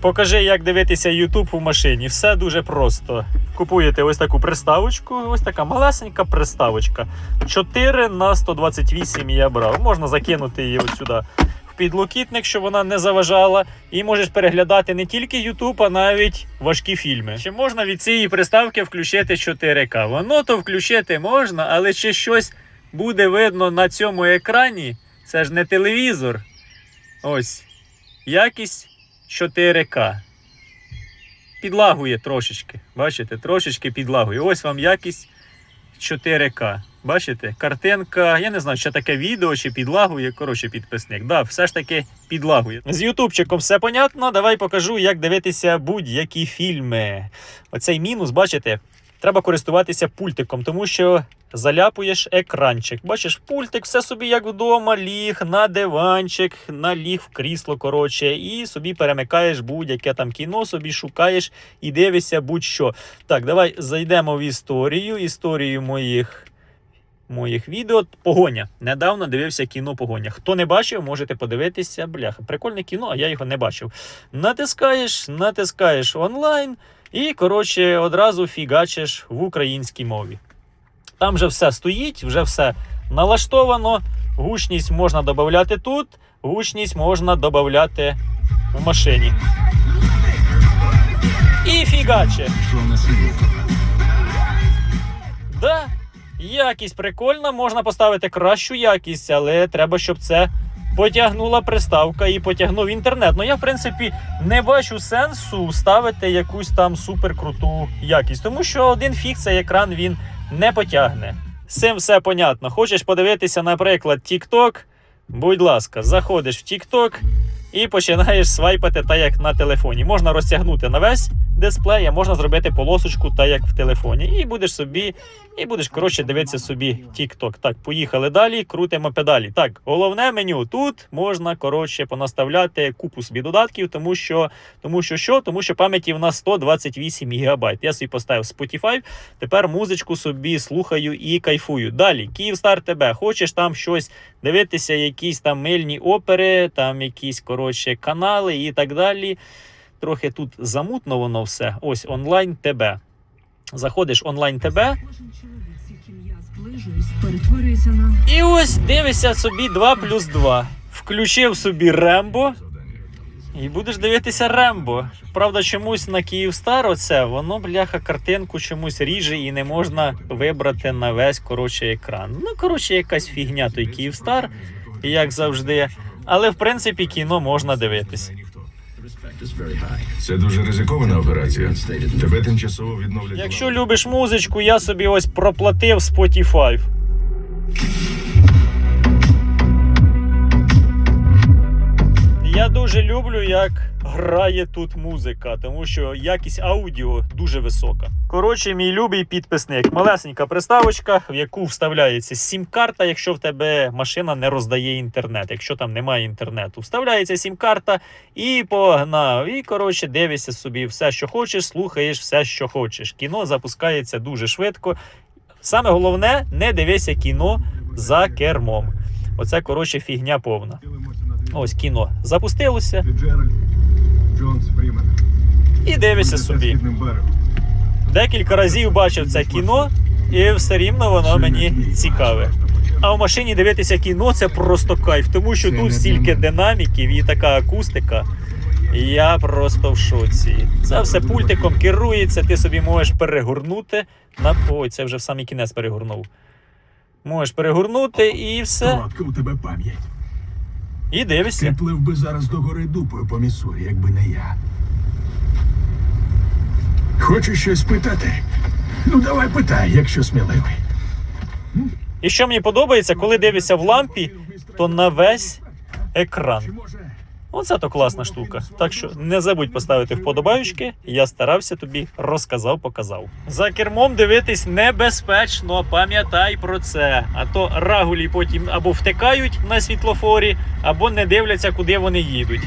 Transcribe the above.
Покажи, як дивитися YouTube у машині. Все дуже просто. Купуєте ось таку приставочку, ось така малесенька приставочка. 4 на 128 я брав. Можна закинути її от сюди в підлокітник, щоб вона не заважала. І можеш переглядати не тільки YouTube, а навіть важкі фільми. Чи можна від цієї приставки включити 4К? Воно то включити можна, але чи щось буде видно на цьому екрані? Це ж не телевізор. Ось. Якість 4К. Підлагує трошечки. Бачите, трошечки підлагує. Ось вам якість 4К. Бачите? Картинка, я не знаю, що таке відео чи підлагує. Коротше, підписник. Да, все ж таки підлагує. З Ютубчиком все понятно. Давай покажу, як дивитися будь-які фільми. Оцей мінус, бачите, треба користуватися пультиком, тому що заляпуєш екранчик. Бачиш, пультик, все собі як вдома, ліг на диванчик, наліг в крісло, коротше, і собі перемикаєш будь-яке там кіно, собі шукаєш і дивишся будь-що. Так, давай зайдемо в історію. Історію моїх. Моїх відео погоня. Недавно дивився кіно Погоня. Хто не бачив, можете подивитися. Бляха, прикольне кіно, а я його не бачив. Натискаєш, натискаєш онлайн і, коротше, одразу фігачиш в українській мові. Там вже все стоїть, вже все налаштовано. Гучність можна додати тут, гучність можна додати в машині. І фігаче. Да, якість прикольна, можна поставити кращу якість, але треба, щоб це потягнула приставка і потягнув інтернет. Ну я, в принципі, не бачу сенсу ставити якусь там суперкруту якість, тому що один фіг цей екран він не потягне. Цим все понятно. Хочеш подивитися, наприклад, TikTok? Будь ласка, заходиш в TikTok і починаєш свайпати так, як на телефоні. Можна розтягнути на весь дисплей, а можна зробити полосочку, так як в телефоні. І будеш собі, і будеш коротше дивитися собі TikTok. Так, поїхали далі, крутимо педалі. Так, головне меню. Тут можна коротше понаставляти купу собі додатків, тому що тому що що? Тому що пам'яті в нас 128 ГБ. Я собі поставив Spotify. Тепер музичку собі слухаю і кайфую. Далі, Київстар ТБ. Хочеш там щось дивитися, якісь там мильні опери, там якісь коротше канали і так далі. Трохи тут замутно воно все. Ось онлайн ТБ. Заходиш онлайн ТБ, і ось дивишся собі 2 плюс 2. Включив собі Рембо. І будеш дивитися Рембо. Правда, чомусь на Київстар оце, воно, бляха, картинку чомусь ріже і не можна вибрати на весь коротше екран. Ну, коротше, якась фігня той Київстар, як завжди. Але в принципі кіно можна дивитись. Це дуже ризикована операція. Тебе тимчасово відновлять. Якщо любиш музичку, я собі ось проплатив Spotify. Я дуже люблю, як грає тут музика, тому що якість аудіо дуже висока. Коротше, мій любий підписник. Малесенька приставочка, в яку вставляється сім-карта, якщо в тебе машина не роздає інтернет, якщо там немає інтернету. Вставляється сім-карта і погнав. І коротше, дивишся собі все, що хочеш, слухаєш все, що хочеш. Кіно запускається дуже швидко. Саме головне, не дивися кіно за кермом. Оце коротше фігня повна. Ось кіно запустилося Джонс Фрімен. і дивишся собі. Декілька разів бачив це кіно, і все рівно воно мені цікаве. А в машині дивитися кіно це просто кайф, тому що тут стільки динаміків і така акустика. Я просто в шоці. Це все пультиком керується, ти собі можеш перегорнути. На... Ой, це вже в самий кінець перегорнув. Можеш перегорнути і все. Коротка у тебе пам'ять. І дивишся. Ти плив би зараз до гори дупою по Міссурі, якби не я. Хочеш щось питати? Ну, давай питай, якщо сміливий. І що мені подобається, коли дивишся в лампі, то на весь екран. Оце то класна штука. Так що не забудь поставити вподобаючки. Я старався тобі, розказав, показав. За кермом дивитись небезпечно, пам'ятай про це. А то рагулі потім або втикають на світлофорі, або не дивляться, куди вони їдуть.